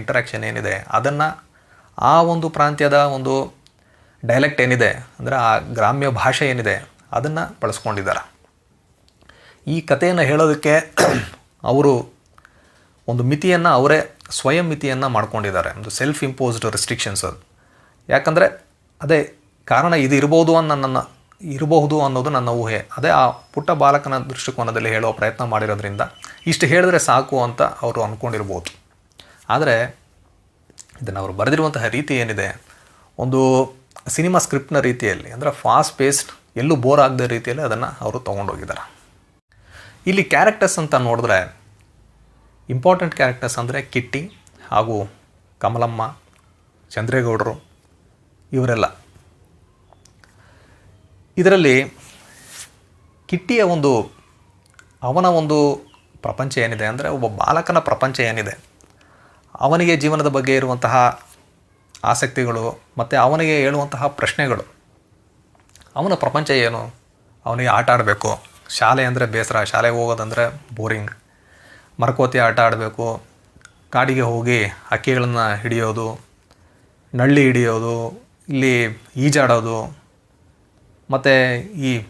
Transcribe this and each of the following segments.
Interaction ಏನಿದೆ, ಅದನ್ನು ಆ ಒಂದು ಪ್ರಾಂತ್ಯದ ಒಂದು ಡೈಲೆಕ್ಟ್ ಏನಿದೆ, ಅಂದರೆ ಆ ಗ್ರಾಮ್ಯ ಭಾಷೆ ಏನಿದೆ, ಅದನ್ನು ಬಳಸ್ಕೊಂಡಿದ್ದಾರೆ ಈ ಕಥೆಯನ್ನು ಹೇಳೋದಕ್ಕೆ ಅವರು ಒಂದು ಮಿತಿಯನ್ನು, ಅವರೇ ಸ್ವಯಂ ಮಿತಿಯನ್ನು ಮಾಡ್ಕೊಂಡಿದ್ದಾರೆ. ಒಂದು ಸೆಲ್ಫ್ ಇಂಪೋಸ್ಡ್ ರೆಸ್ಟ್ರಿಕ್ಷನ್ಸ್ ಅದು. ಯಾಕಂದರೆ ಅದೇ ಕಾರಣ ಇದು ಇರ್ಬೋದು ಅನ್ನೋ ನನ್ನ, ಇರಬಹುದು ಅನ್ನೋದು ನನ್ನ ಊಹೆ. ಅದೇ ಆ ಪುಟ್ಟ ಬಾಲಕನ ದೃಷ್ಟಿಕೋನದಲ್ಲಿ ಹೇಳೋ ಪ್ರಯತ್ನ ಮಾಡಿರೋದ್ರಿಂದ ಇಷ್ಟು ಹೇಳಿದ್ರೆ ಸಾಕು ಅಂತ ಅವರು ಅಂದ್ಕೊಂಡಿರ್ಬೋದು ಆದರೆ ಇದನ್ನು ಅವರು ಬರೆದಿರುವಂತಹ ರೀತಿ ಏನಿದೆ? ಒಂದು ಸಿನಿಮಾ ಸ್ಕ್ರಿಪ್ಟ್ನ ರೀತಿಯಲ್ಲಿ, ಅಂದರೆ ಫಾಸ್ಟ್ ಪೇಸ್ಡ್ ಎಲ್ಲೂ ಬೋರ್ ಆಗದ ರೀತಿಯಲ್ಲಿ ಅದನ್ನು ಅವರು ತೊಗೊಂಡೋಗಿದ್ದಾರೆ ಇಲ್ಲಿ ಕ್ಯಾರೆಕ್ಟರ್ಸ್ ಅಂತ ನೋಡಿದ್ರೆ ಇಂಪಾರ್ಟೆಂಟ್ ಕ್ಯಾರೆಕ್ಟರ್ಸ್ ಅಂದರೆ ಕಿಟ್ಟಿ ಹಾಗೂ ಕಮಲಮ್ಮ, ಚಂದ್ರೇಗೌಡರು, ಇವರೆಲ್ಲ. ಇದರಲ್ಲಿ ಕಿಟ್ಟಿಯ ಒಂದು, ಅವನ ಒಂದು ಪ್ರಪಂಚ ಏನಿದೆ ಅಂದರೆ, ಒಬ್ಬ ಬಾಲಕನ ಪ್ರಪಂಚ ಏನಿದೆ? ಅವನಿಗೆ ಜೀವನದ ಬಗ್ಗೆ ಇರುವಂತಹ ಆಸಕ್ತಿಗಳು ಮತ್ತು ಅವನಿಗೆ ಹೇಳುವಂತಹ ಪ್ರಶ್ನೆಗಳು. ಅವನ ಪ್ರಪಂಚ ಏನು? ಅವನಿಗೆ ಆಟ ಆಡಬೇಕು. ಶಾಲೆ ಅಂದರೆ ಬೇಸರ. ಶಾಲೆಗೆ ಹೋಗೋದಂದರೆ ಬೋರಿಂಗ್. ಮರಕೋತಿ ಆಟ ಆಡಬೇಕು. ಕಾಡಿಗೆ ಹೋಗಿ ಹಕ್ಕಿಗಳನ್ನು ಹಿಡಿಯೋದು, ನಳ್ಳಿ ಹಿಡಿಯೋದು, ಇಲ್ಲಿ ಈಜಾಡೋದು, ಮತ್ತು ಈ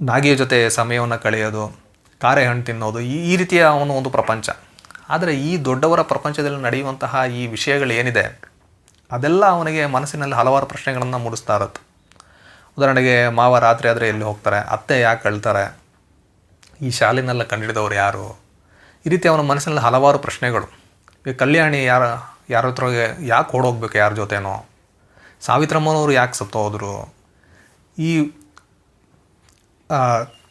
ನಾಗಿಯ ಜೊತೆ ಸಮಯವನ್ನು ಕಳೆಯೋದು ಕಾರೆ ಹಣ್ಣು ತಿನ್ನೋದು ಈ ಈ ರೀತಿಯ ಅವನು ಒಂದು ಪ್ರಪಂಚ. ಆದರೆ ಈ ದೊಡ್ಡವರ ಪ್ರಪಂಚದಲ್ಲಿ ನಡೆಯುವಂತಹ ಈ ವಿಷಯಗಳು ಏನಿದೆ, ಅದೆಲ್ಲ ಅವನಿಗೆ ಮನಸ್ಸಿನಲ್ಲಿ ಹಲವಾರು ಪ್ರಶ್ನೆಗಳನ್ನು ಮೂಡಿಸ್ತಾ ಇರುತ್ತೆ. ಉದಾಹರಣೆಗೆ, ಮಾವ ರಾತ್ರಿ ಆದರೆ ಎಲ್ಲಿ ಹೋಗ್ತಾರೆ? ಅತ್ತೆ ಯಾಕೆ ಕಳ್ತಾರೆ? ಈ ಶಾಲೆನೆಲ್ಲ ಕಂಡಿಡಿದವರು ಯಾರು? ಈ ರೀತಿ ಅವನ ಮನಸ್ಸಿನಲ್ಲಿ ಹಲವಾರು ಪ್ರಶ್ನೆಗಳು. ಈ ಕಲ್ಯಾಣಿ ಯಾರ ಯಾರ ಹತ್ರ ಯಾಕೆ ಓಡೋಗ್ಬೇಕು ಯಾರ ಜೊತೆನೋ? ಸಾವಿತ್ರಮ್ಮನವರು ಯಾಕೆ ಸತ್ತೋದ್ರು? ಈ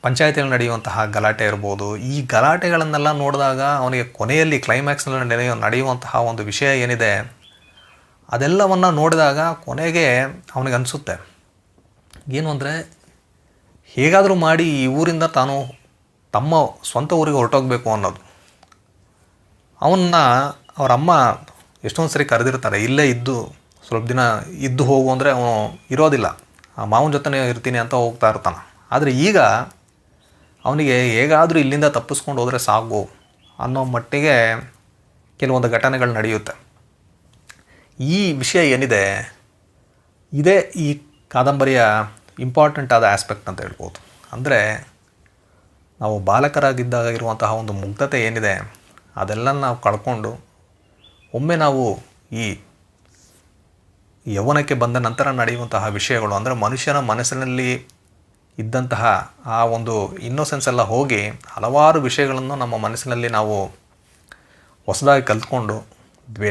ಪಂಚಾಯತಿಯಲ್ಲಿ ನಡೆಯುವಂತಹ ಗಲಾಟೆ ಇರ್ಬೋದು, ಈ ಗಲಾಟೆಗಳನ್ನೆಲ್ಲ ನೋಡಿದಾಗ ಅವನಿಗೆ ಕೊನೆಯಲ್ಲಿ ಕ್ಲೈಮ್ಯಾಕ್ಸ್ನಲ್ಲಿ ನಡೆಯೋ, ನಡೆಯುವಂತಹ ಒಂದು ವಿಷಯ ಏನಿದೆ, ಅದೆಲ್ಲವನ್ನು ನೋಡಿದಾಗ ಕೊನೆಗೆ ಅವನಿಗೆ ಅನಿಸುತ್ತೆ, ಏನು ಅಂದರೆ ಹೇಗಾದರೂ ಮಾಡಿ ಈ ಊರಿಂದ ತಾನು ತಮ್ಮ ಸ್ವಂತ ಊರಿಗೆ ಹೊರಟೋಗ್ಬೇಕು ಅನ್ನೋದು. ಅವನ್ನ ಅವರಮ್ಮ ಎಷ್ಟೊಂದು ಸರಿ ಕರೆದಿರ್ತಾರೆ, ಇಲ್ಲೇ ಇದ್ದು, ಸ್ವಲ್ಪ ದಿನ ಇದ್ದು ಹೋಗು ಅಂದರೆ ಅವನು ಇರೋದಿಲ್ಲ, ಆ ಮಾವನ ಜೊತೆನೇ ಇರ್ತೀನಿ ಅಂತ ಹೋಗ್ತಾ ಇರ್ತಾನೆ. ಆದರೆ ಈಗ ಅವನಿಗೆ ಹೇಗಾದರೂ ಇಲ್ಲಿಂದ ತಪ್ಪಿಸ್ಕೊಂಡು ಹೋದರೆ ಸಾಕು ಅನ್ನೋ ಮಟ್ಟಿಗೆ ಕೆಲವೊಂದು ಘಟನೆಗಳು ನಡೆಯುತ್ತೆ. ಈ ವಿಷಯ ಏನಿದೆ? ಇದೇ ಈ ಕಾದಂಬರಿಯ ಇಂಪಾರ್ಟೆಂಟ್ ಆದ ಆಸ್ಪೆಕ್ಟ್ ಅಂತ ಹೇಳ್ಬೋದು. ಅಂದರೆ ನಾವು ಬಾಲಕರಾಗಿದ್ದಾಗ ಇರುವಂತಹ ಒಂದು ಮುಗ್ಧತೆ ಏನಿದೆ ಅದೆಲ್ಲ ನಾವು ಕಳ್ಕೊಂಡು ಒಮ್ಮೆ ನಾವು ಈ ಯೌವನಕ್ಕೆ ಬಂದ ನಂತರ ನಡೆಯುವಂತಹ ವಿಷಯಗಳು, ಅಂದರೆ ಮನುಷ್ಯನ ಮನಸ್ಸಿನಲ್ಲಿ ಇದ್ದಂತಹ ಆ ಒಂದು ಇನ್ನೋಸೆನ್ಸ್ ಎಲ್ಲ ಹೋಗಿ ಹಲವಾರು ವಿಷಯಗಳನ್ನು ನಮ್ಮ ಮನಸ್ಸಿನಲ್ಲಿ ನಾವು ಹೊಸದಾಗಿ ಕಲ್ತ್ಕೊಂಡು ದ್ವೇಷ